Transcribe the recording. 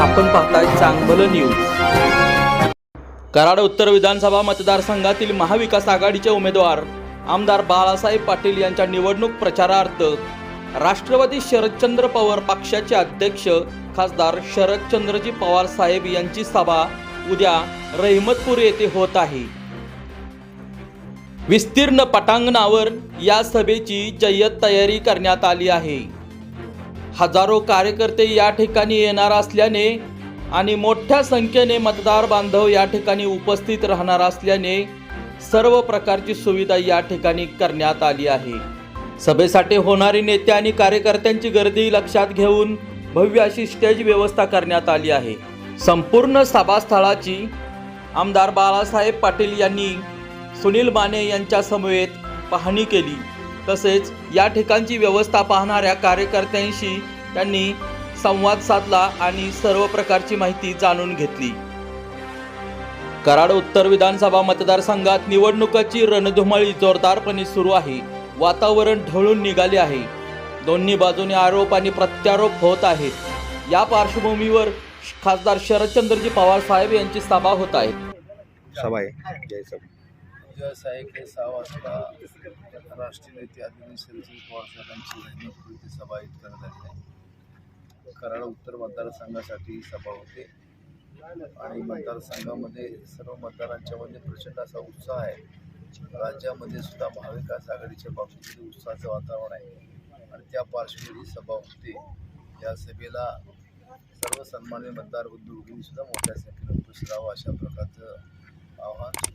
आपण पाहताय चांगलं न्यूज कराड उत्तर विधानसभा मतदारसंघातील महाविकास आघाडीचे उमेदवार आमदार बाळासाहेब पाटील यांच्या निवडणूक प्रचारार्थ राष्ट्रवादी शरदचंद्र पवार पक्षाचे अध्यक्ष खासदार शरदचंद्रजी पवार साहेब यांची सभा उद्या रहिमतपूर येथे होत आहे. विस्तीर्ण पटांगणावर या सभेची जय्यत तयारी करण्यात आली आहे. हजारो कार्यकर्ते या ठिकाणी येणार असल्याने आणि मोठ्या संख्येने मतदार बांधव या ठिकाणी उपस्थित राहणार असल्याने सर्व प्रकारची सुविधा या ठिकाणी करण्यात आली आहे. सभेसाठी होणारी नेते आणि कार्यकर्त्यांची गर्दी लक्षात घेऊन भव्य अशी स्टेज व्यवस्था करण्यात आली आहे. संपूर्ण सभास्थळाची आमदार बाळासाहेब पाटील यांनी सुनील माने यांच्या समवेत पाहणी केली. तसेच या ठिकाणची व्यवस्था पाहणाऱ्या कार्यकर्त्यांशी त्यांनी संवाद साधला आणि सर्व प्रकारची माहिती जाणून घेतली. कराड उत्तर विधानसभा मतदारसंघात निवडणुकाची रणधुमाळी जोरदारपणे सुरू आहे. वातावरण ढवळून निघाले आहे. दोन्ही बाजूने आरोप आणि प्रत्यारोप होत आहेत. या पार्श्वभूमीवर खासदार शरदचंद्रजी पवार साहेब यांची सभा होत आहे. दिवस आहे की सहा वाजता राष्ट्रीय नेते आदरणीय शरदचंद्र पवार साहेबांची रहिमतपूर सभा आयोजित करण्यात आली आहे. कराड उत्तर मतदारसंघासाठी ही सभा होते. आणि मतदारसंघामध्ये सर्व मतदारांच्यामध्ये प्रचंड असा उत्साह आहे. राज्यामध्ये सुद्धा महाविकास आघाडीच्या बाबतीत उत्साहाचं वातावरण आहे. आणि त्या पार्श्वभूमीवर ही सभा होते. या सभेला सर्व सन्मान्य मतदार उद्योगींनी सुद्धा मोठ्या संख्येने उपस्थित राहावं अशा प्रकारचं आव्हान